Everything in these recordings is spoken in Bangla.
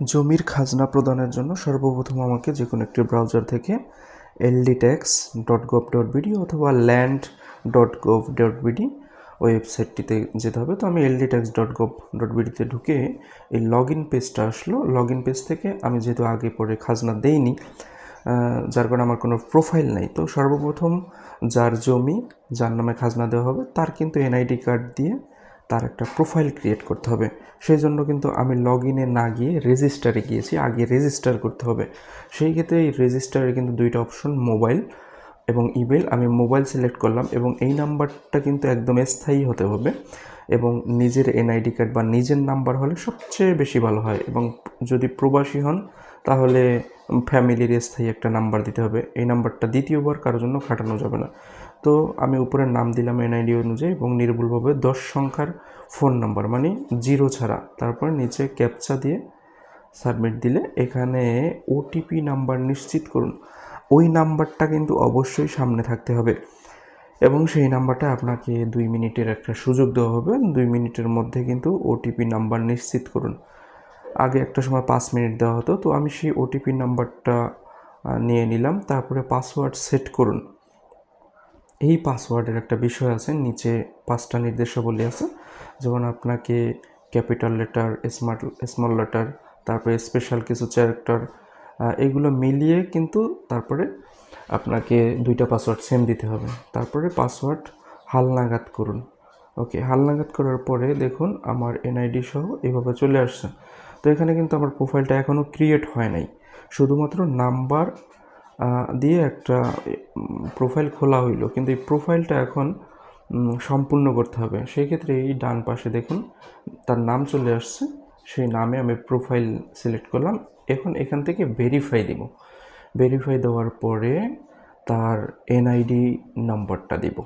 জমির খাজনা প্রদানের জন্য সর্বপ্রথম আমাকে যে কোনো একটি ব্রাউজার থেকে LD tax dot gov dot BD অথবা land dot gov dot BD ওয়েবসাইটটিতে যেতে হবে। তো আমি LD tax dot gov dot বিডিতে ঢুকে এই লগ ইন পেজটা আসলো। লগ ইন পেজ থেকে আমি যেহেতু আগে পরে খাজনা দেইনি যার কারণে আমার কোনো প্রোফাইল নাই। তো সর্বপ্রথম যার জমি, যার নামে খাজনা দেওয়া হবে, তার কিন্তু এনআইডি কার্ড দিয়ে তার একটা প্রোফাইল ক্রিয়েট করতে হবে। সেই জন্য কিন্তু আমি লগ ইনে না গিয়ে রেজিস্টারে গিয়েছি, আগে রেজিস্টার করতে হবে। সেই ক্ষেত্রে এই রেজিস্টারে কিন্তু দুইটা অপশন মোবাইল এবং ইমেল আমি মোবাইল সিলেক্ট করলাম এবং এই নাম্বারটা কিন্তু একদম স্থায়ী হতে হবে এবং নিজের এনআইডি কার্ড বা নিজের নাম্বার হলে সবচেয়ে বেশি ভালো হয় এবং যদি প্রবাসী হন, তাহলে ফ্যামিলির স্থায়ী একটা নাম্বার দিতে হবে। এই নাম্বারটা দ্বিতীয়বার কারোর জন্য খাটানো যাবে না। তো আমি উপরের নাম দিলাম এনআইডি অনুযায়ী এবং নির্ভুলভাবে দশ সংখ্যার ফোন নাম্বার মানে জিরো ছাড়া। তারপর নিচে ক্যাপচা দিয়ে সাবমিট দিলে এখানে ওটিপি নাম্বার নিশ্চিত করুন। ওই নাম্বারটা কিন্তু অবশ্যই সামনে থাকতে হবে এবং সেই নাম্বারটা আপনাকে দুই মিনিটের একটা সুযোগ দেওয়া হবে। দুই মিনিটের মধ্যে কিন্তু ওটিপি নাম্বার নিশ্চিত করুন। আগে একটা সময় পাঁচ মিনিট দেওয়া হতো, তো আমি সেই ওটিপি নাম্বারটা নিয়ে নিলাম। তারপরে পাসওয়ার্ড সেট করুন। এই পাসওয়ার্ডের একটা বিষয় আছে, নিচে পাঁচটা নির্দেশাবলী আছে। যেমন আপনাকে capital letter, smart, small letter, তারপরে স্পেশাল কিছু ক্যারেক্টার এগুলো মিলিয়ে কিন্তু তারপরে আপনাকে দুইটা পাসওয়ার্ড সেম দিতে হবে। তারপরে পাসওয়ার্ড হালনাগাদ করুন। ওকে, হালনাগাদ করার পরে দেখুন আমার এনআইডি সহ এভাবে চলে আসছে। তো এখানে কিন্তু আমার প্রোফাইলটা এখনও ক্রিয়েট হয় নাই। শুধুমাত্র নাম্বার দিয়ে একটা প্রোফাইল খোলা হইল। কিন্তু এই প্রোফাইলটা এখন সম্পূর্ণ করতে হবে। সেই ক্ষেত্রে এই ডান পাশে দেখুন, তার নাম চলে আসছে। সেই নামে আমি প্রোফাইল সিলেক্ট করলাম। এখন এখান থেকে ভেরিফাই দিব। ভেরিফাই দেওয়ার পরে তার এনআইডি নাম্বারটা দিব।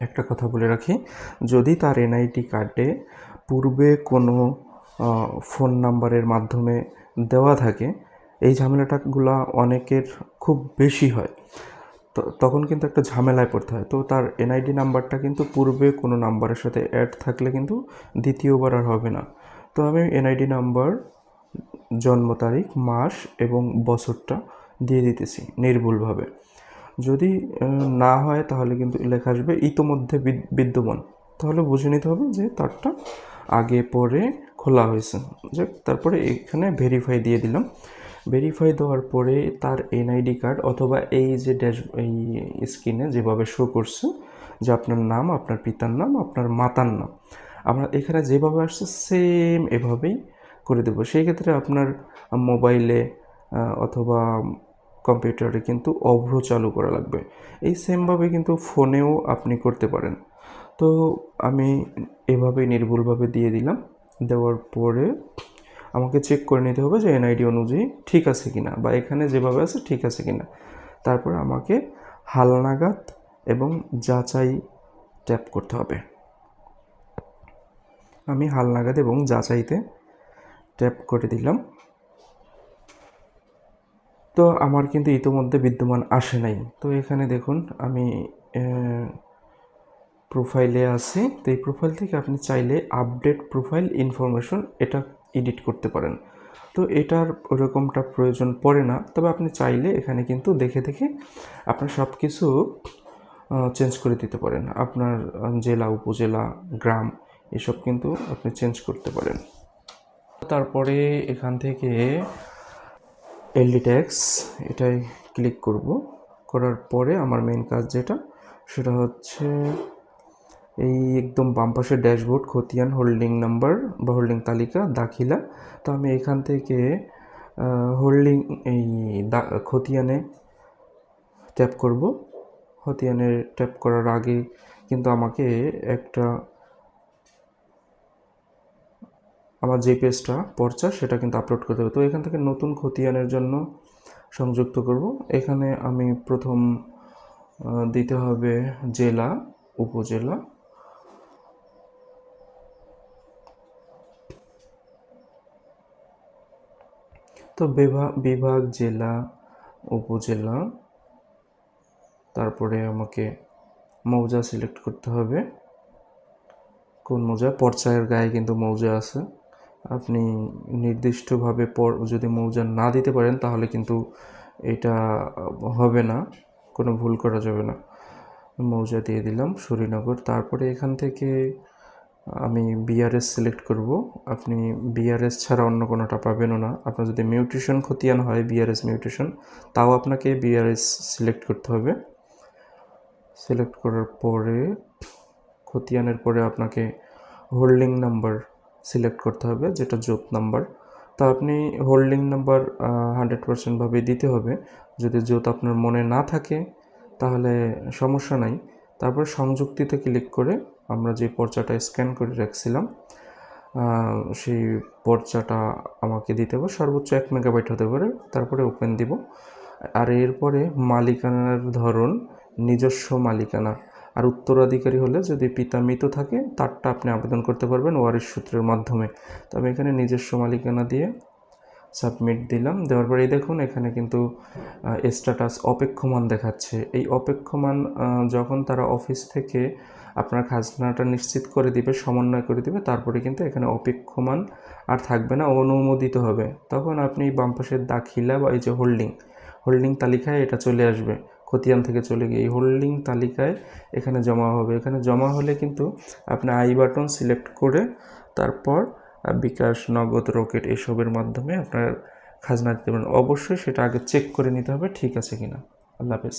একটা কথা বলে রাখি, যদি তার এনআইডি কার্ডে পূর্বে কোনো ফোন নাম্বারের মাধ্যমে দেওয়া থাকে এই ঝামেলাটাগুলো অনেকের খুব বেশি হয়। তো তখন কিন্তু একটা ঝামেলায় পড়তে হয়। তো তার এনআইডি নাম্বারটা কিন্তু পূর্বে কোনো নাম্বারের সাথে অ্যাড থাকলে কিন্তু দ্বিতীয়বার আর হবে না। তো আমি এনআইডি নাম্বার, জন্ম তারিখ, মাস এবং বছরটা দিয়ে দিতেছি নির্ভুলভাবে। যদি না হয় তাহলে কিন্তু লেখা আসবে ইতোমধ্যে বিদ- বিদ্যমান। তাহলে বুঝে নিতে হবে যে তারটা আগে পরে খোলা হয়েছে। যে তারপরে এখানে ভেরিফাই দিয়ে দিলাম। ভেরিফাই দেওয়ার পরে তার এনআইডি কার্ড অথবা এই যে ড্যাশ এই স্ক্রিনে যেভাবে শো করছে, যে আপনার নাম, আপনার পিতার নাম, আপনার মাতার নাম, আমরা এখানে যেভাবে আসছে সেম এভাবেই করে দেবো। সেই ক্ষেত্রে আপনার মোবাইলে অথবা কম্পিউটারে কিন্তু অভ্র চালু করা লাগবে। এই সেমভাবে কিন্তু ফোনেও আপনি করতে পারেন। তো আমি এভাবে নির্ভুলভাবে দিয়ে দিলাম। দেওয়ার পরে আমাকে চেক করে নিতে হবে যে এনআইডি অনুযায়ী ঠিক আছে কি না বা এখানে যেভাবে আছে ঠিক আছে কি না তারপর আমাকে হালনাগাদ এবং যাচাই ট্যাপ করতে হবে। আমি হালনাগাদ এবং যাচাইতে ট্যাপ করে দিলাম। তো আমার কিন্তু ইতোমধ্যে বিদ্যমান আসে নাই। তো এখানে দেখুন আমি প্রোফাইলে আছি। তো এই প্রোফাইল থেকে আপনি চাইলে আপডেট প্রোফাইল ইনফরমেশন এটা এডিট করতে পারেন। তো এটার ওরকমটা প্রয়োজন পড়ে না। তবে আপনি চাইলে এখানে কিন্তু দেখে দেখে আপনার সব কিছু চেঞ্জ করে দিতে পারেন। আপনার জেলা, উপজেলা, গ্রাম, এসব কিন্তু আপনি চেঞ্জ করতে পারেন। তারপরে এখান থেকে এলডি ট্যাক্স এটাই ক্লিক করব। করার পরে আমার মেন কাজ যেটা, সেটা হচ্ছে এই একদম বাম পাশে ড্যাশবোর্ড, খতিয়ান, হোল্ডিং নাম্বার বা হোল্ডিং তালিকা, দাখিলা। তো আমি এখান থেকে হোল্ডিং এই খতিয়ানে ট্যাপ করব। খতিয়ানে ট্যাপ করার আগে কিন্তু আমাকে একটা, আমার যে পেজটা পর্চা সেটা কিন্তু আপলোড করতে হবে। তো এখান থেকে নতুন খতিয়ানের জন্য সংযুক্ত করব। এখানে আমি প্রথম দিতে হবে জেলা, উপজেলা। তো বিভাগ বিভাগ, জেলা, উপজেলা, তারপরে আমাকে মৌজা সিলেক্ট করতে হবে। কোন মৌজা? পর্চায়ের গায়ে কিন্তু মৌজা আছে। আপনি নির্দিষ্টভাবে পর, যদি মৌজা না দিতে পারেন, তাহলে কিন্তু এটা হবে না। কোনো ভুল করা যাবে না। মৌজা দিয়ে দিলাম শ্রীনগর তারপরে এখান থেকে আমি বিআরএস সিলেক্ট করব। আপনি বিআরএস ছাড়া অন্য কোনোটা পাবেনও না। আপনার যদি মিউটেশন খতিয়ান হয় বিআরএস মিউটেশন তাও আপনাকে বিআরএস সিলেক্ট করতে হবে। সিলেক্ট করার পরে, খতিয়ানের পরে আপনাকে হোল্ডিং নাম্বার সিলেক্ট করতে হবে, যেটা জোত নাম্বার তো আপনি হোল্ডিং নাম্বার হান্ড্রেড পার্সেন্টভাবে দিতে হবে। যদি জোত আপনার মনে না থাকে, তাহলে সমস্যা নাই। তারপর সংযুক্তিতে ক্লিক করে আমরা যে পর্চাটা স্ক্যান করে রাখছিলাম সেই পর্চাটা আমাকে দিতে হবে, সর্বোচ্চ এক মেগাবাইট হতে পারে, তারপরে ওপেন দিব। আর এরপরে মালিকানার ধরন, নিজস্ব মালিকানা। আর উত্তরাধিকারী হলে যদি পিতা মৃত থাকে, তারটা আপনি আবেদন করতে পারবেন ওয়ারিশ সূত্রের মাধ্যমে। তো আমি এখানে নিজস্ব মালিকানা দিয়ে সাবমিট দিলাম। দেওয়ার পরে দেখুন, এখানে কিন্তু স্ট্যাটাস অপেক্ষমান দেখাচ্ছে। এই অপেক্ষমান যখন তারা অফিস থেকে আপনার খাজনাটা নিশ্চিত করে দিবে, সমন্বয় করে দিবে, তারপরে কিন্তু এখানে অপেক্ষমান আর থাকবে না, অনুমোদিত হবে। তখন আপনি বাম পাশের দাখিলা বা এই যে হোল্ডিং হোল্ডিং তালিকায় এটা চলে আসবে। খতিয়ান থেকে চলে গিয়ে এই হোল্ডিং তালিকায় এখানে জমা হবে। এখানে জমা হলে কিন্তু আপনি আই বাটন সিলেক্ট করে তারপর বিকাশ, নগদ, রকেট এসবের মাধ্যমে আপনার খাজনা দিতে পারেন। অবশ্যই সেটা আগে চেক করে নিতে হবে, ঠিক আছে কিনা। আল্লাহ হাফেজ।